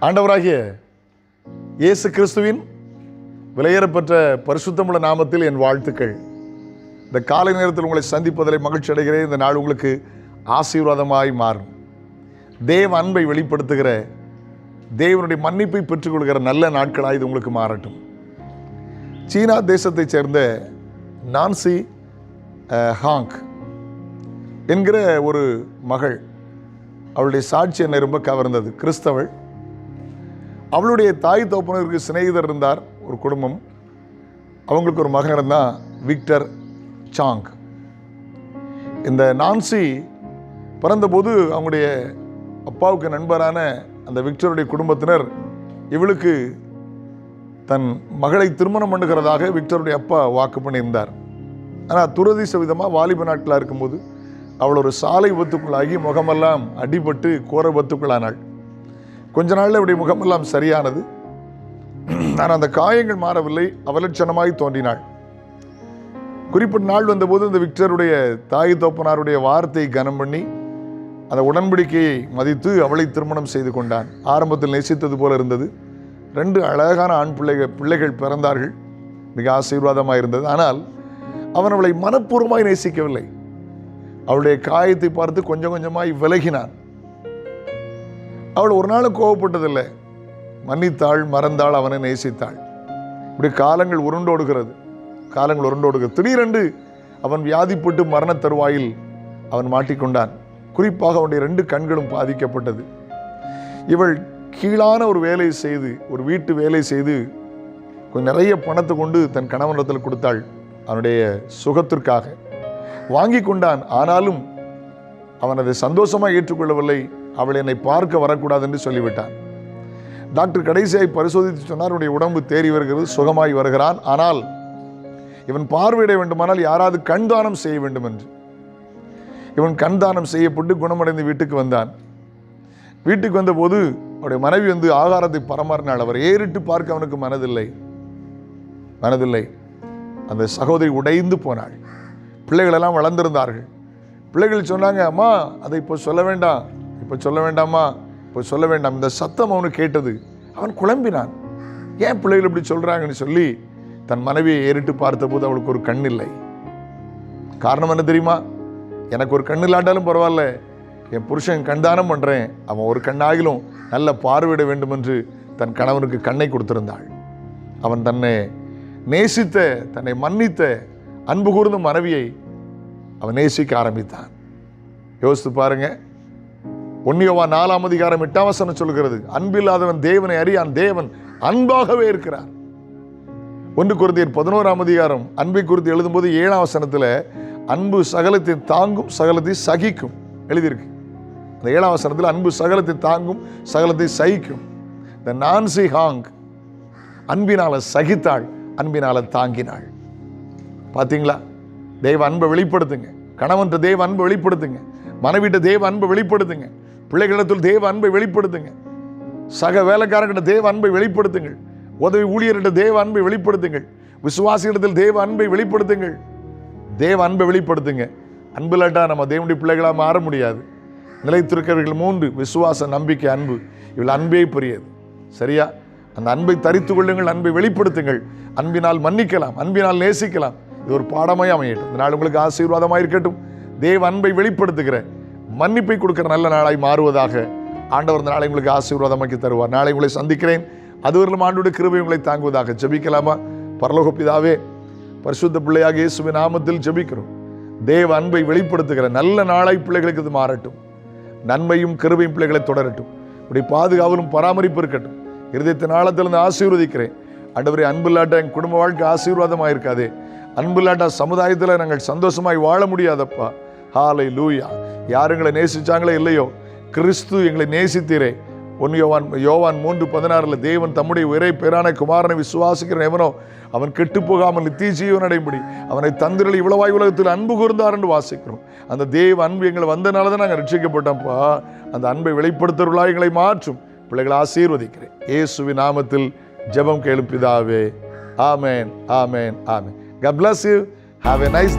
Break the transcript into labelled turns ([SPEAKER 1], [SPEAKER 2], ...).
[SPEAKER 1] ஆண்டவராகிய இயேசு கிறிஸ்துவின் விலையேறப்பெற்ற பரிசுத்தமுள்ள நாமத்தில் என் வாழ்த்துக்கள். இந்த காலை நேரத்தில் உங்களை சந்திப்பதில் மகிழ்ச்சி அடைகிறேன். இந்த நாள் உங்களுக்கு ஆசீர்வாதமாய் மாறும். தேவ அன்பை வெளிப்படுத்துகிற தேவனுடைய மன்னிப்பை பெற்றுக்கொள்கிற நல்ல நாட்களாக இது உங்களுக்கு மாறட்டும். சீனா தேசத்தைச் சேர்ந்த நான்சி அஹ், ஹாங் என்கிற ஒரு மகள் அவளுடைய சாட்சி என்னை ரொம்ப கவர்ந்தது. கிறிஸ்தவள். அவளுடைய தாய் தோப்பனருக்கு சிநேகிதர் இருந்தார் ஒரு குடும்பம். அவங்களுக்கு ஒரு மகன் இருந்தான் விக்டர் சாங். இந்த நான்சி பிறந்தபோது அவங்களுடைய அப்பாவுக்கு நண்பரான அந்த விக்டருடைய குடும்பத்தினர் இவளுக்கு தன் மகளை திருமணம் பண்ணுகிறதாக விக்டருடைய அப்பா வாக்கு பண்ணியிருந்தார். ஆனால் துரதிச விதமாக வாலிப நாட்களாக இருக்கும்போது அவள் ஒரு சாலை விபத்துக்குள்ளாகி முகமெல்லாம் அடிபட்டு கோர விபத்துக்குள்ளானாள் கொஞ்ச நாளில் அவருடைய முகமெல்லாம் சரியானது. ஆனால் அந்த காயங்கள் மாறவில்லை அவலட்சணமாய் தோன்றினாள். குறிப்பிட்ட நாள் வந்தபோது இந்த விக்டருடைய தாய் தோப்பனாருடைய வார்த்தை கனம் பண்ணி அந்த உடன்படிக்கையை மதித்து அவளை திருமணம் செய்து கொண்டான். ஆரம்பத்தில் நேசித்தது போல இருந்தது. ரெண்டு அழகான ஆண் பிள்ளைகள் பிள்ளைகள் பிறந்தார்கள். மிக ஆசீர்வாதமாக இருந்தது. ஆனால் அவன் அவளை மனப்பூர்வமாய் நேசிக்கவில்லை. அவளுடைய காயத்தை பார்த்து கொஞ்சம் கொஞ்சமாய் விலகினான். அவள் ஒரு நாள் கோவப்பட்டதில்லை. மன்னித்தாள் மறந்தாள் அவனை நேசித்தாள். இப்படி காலங்கள் உருண்டோடுகிறது. காலங்கள் உருண்டோடுகிறது. திடீரென்று அவன் வியாதிப்பட்டு மரண தருவாயில் அவன் மாட்டிக்கொண்டான். குறிப்பாக அவனுடைய ரெண்டு கண்களும் பாதிக்கப்பட்டது. இவள் கீழான ஒரு வேலை செய்து ஒரு வீட்டு வேலை செய்து கொஞ்சம் நிறைய பணத்தை கொண்டு தன் கணவனிடத்தில் கொடுத்தாள். அவனுடைய சுகத்திற்காக. வாங்கி கொண்டான். ஆனாலும் அவன் அதை சந்தோஷமாக ஏற்றுக்கொள்ளவில்லை. அவள் என்னை பார்க்க வரக்கூடாது என்று சொல்லிவிட்டான். டாக்டர் கடைசியாய் பரிசோதித்து சொன்னார் உடைய உடம்பு தேறி வருகிறது சுகமாய் வருகிறான். ஆனால் இவன் பார்வையிட வேண்டுமானால் யாராவது கண் தானம் செய்ய வேண்டும் என்று இவன் கண் தானம் செய்யப்பட்டு குணமடைந்து வீட்டுக்கு வந்தான். வீட்டுக்கு வந்தபோது அவருடைய மனைவி வந்து ஆகாரத்தை பரமாறினாள் அவர் ஏறிட்டு பார்க்க அவனுக்கு மனதில்லை. மனதில்லை. அந்த சகோதரி உடைந்து போனாள். பிள்ளைகளெல்லாம் வளர்ந்திருந்தார்கள். பிள்ளைகள் சொன்னாங்க அம்மா அதை இப்போ சொல்ல வேண்டாம். இப்போ சொல்ல வேண்டாமா? இப்போ சொல்ல வேண்டாம். இந்த சத்தம் அவனு கேட்டது. அவன் குழம்பினான். ஏன் பிள்ளைகள் இப்படி சொல்கிறாங்கன்னு சொல்லி தன் மனைவியை ஏறிட்டு பார்த்தபோது அவளுக்கு ஒரு கண் இல்லை. காரணம் என்ன தெரியுமா? எனக்கு ஒரு கண் இல்லாட்டாலும் பரவாயில்ல. என் புருஷன் கண்தானம் பண்ணுறேன் அவன் ஒரு கண்ணாகிலும் நல்ல பார்வையிட வேண்டும் என்று தன் கணவனுக்கு கண்ணை கொடுத்திருந்தாள். அவன் தன்னை நேசித்த தன்னை மன்னித்த அன்பு கூர்ந்த மனைவியை அவன் நேசிக்க ஆரம்பித்தான். யோசித்து பாருங்க. ஒன்னியவா நாலாம் அதிகாரம் எட்டாம் வசனம் சொல்கிறது அன்பில்லாதவன் தேவனை அறியான் தேவன் அன்பாகவே இருக்கிறார். ஒன்று குருந்தியர் பதினோராம் அதிகாரம் அன்பை குறித்து எழுதும்போது ஏழாம் வசனத்தில் அன்பு சகலத்தை தாங்கும் சகலத்தை சகிக்கும். எழுதியிருக்கு. அந்த ஏழாம் வசனத்தில் அன்பு சகலத்தை தாங்கும் சகலத்தை சகிக்கும். இந்த நான்சி ஹாங் அன்பினால சகித்தாள் அன்பினால தாங்கினாள். பார்த்தீங்களா தெய்வ அன்பை வெளிப்படுத்துங்க. கணவன்ற தெய்வ அன்பை வெளிப்படுத்துங்க. மனைவிட்ட தெய்வ அன்பை வெளிப்படுத்துங்க. பிள்ளைகளிடத்தில் தேவ அன்பை வெளிப்படுத்துங்க. சக வேலைக்காரங்கிட்ட தேவ அன்பை வெளிப்படுத்துங்கள். உதவி ஊழியர்கிட்ட தேவ அன்பை வெளிப்படுத்துங்கள். விசுவாசிகளிடத்தில் தேவ அன்பை வெளிப்படுத்துங்கள். தேவ அன்பை வெளிப்படுத்துங்க. அன்பில்லாட்டா நம்ம தேவனுடைய பிள்ளைகளாக மாற முடியாது. நிலைத்திருக்கிறவர்கள் மூன்று விசுவாச நம்பிக்கை அன்பு. இவள் அன்பே பெரியது. சரியா? அந்த அன்பை தரித்து கொள்ளுங்கள் அன்பை வெளிப்படுத்துங்கள். அன்பினால் மன்னிக்கலாம் அன்பினால் நேசிக்கலாம். இது ஒரு பாடமாய் அமையட்டும். இந்த நாள் உங்களுக்கு ஆசீர்வாதமாக இருக்கட்டும். தேவ அன்பை வெளிப்படுத்துகிறேன். மன்னிப்பை கொடுக்கிற நல்ல நாளாய் மாறுவதாக ஆண்டவர் இந்த நாளை உங்களுக்கு ஆசீர்வாதமாக்கி தருவார். நாளை உங்களை சந்திக்கிறேன். அதுவரையிலும் ஆண்டோட கிருபை உங்களை தாங்குவதாக ஜெபிக்கலாமா? பரலோக பிதாவே பரிசுத்த பிள்ளையாக இயேசுவின் நாமத்தில் ஜபிக்கிறோம். தேவ அன்பை வெளிப்படுத்துகிற நல்ல நாளாய் பிள்ளைகளுக்கு இது மாறட்டும். நன்மையும் கிருபையும் பிள்ளைகளை தொடரட்டும். இப்படி பாதுகாவலும் பராமரிப்பு இருக்கட்டும். இருதயத்தின் ஆழத்திலிருந்து ஆசீர்வதிக்கிறேன். அண்டவரை அன்புல்லாட்ட என் குடும்ப வாழ்க்கை ஆசீர்வாதமாக இருக்காது அன்புல்லாட்டா சமுதாயத்தில் நாங்கள் சந்தோஷமாய் வாழ முடியாதப்பா. ஹாலை லூயா யார் எங்களை நேசித்தாங்களோ இல்லையோ? கிறிஸ்து எங்களை நேசித்தீரே. ஒன் யோவான் யோவான் மூன்று பதினாறில் தேவன் தம்முடைய ஒரே பேரான குமாரனை விசுவாசிக்கிற எவனோ அவன் கெட்டு போகாமல் நித்திய ஜீவன் அடையும்படி அவனை தந்திரில் இவ்வளவாய் உலகத்தில் அன்பு கூர்ந்தார் என்று வாசிக்கிறோம். அந்த தேவ அன்பு எங்களை வந்தனால தான் நாங்கள் ரட்சிக்கப்பட்டோம்ப்பா. அந்த அன்பை வெளிப்படுத்துவர்களாக எங்களை மாற்றும். பிள்ளைகளை ஆசீர்வதிக்கிறேன். இயேசுவி நாமத்தில் ஜெபம் கேளும் பிதாவே. ஆமேன் ஆமேன் ஆமேன். God bless you. Have a nice.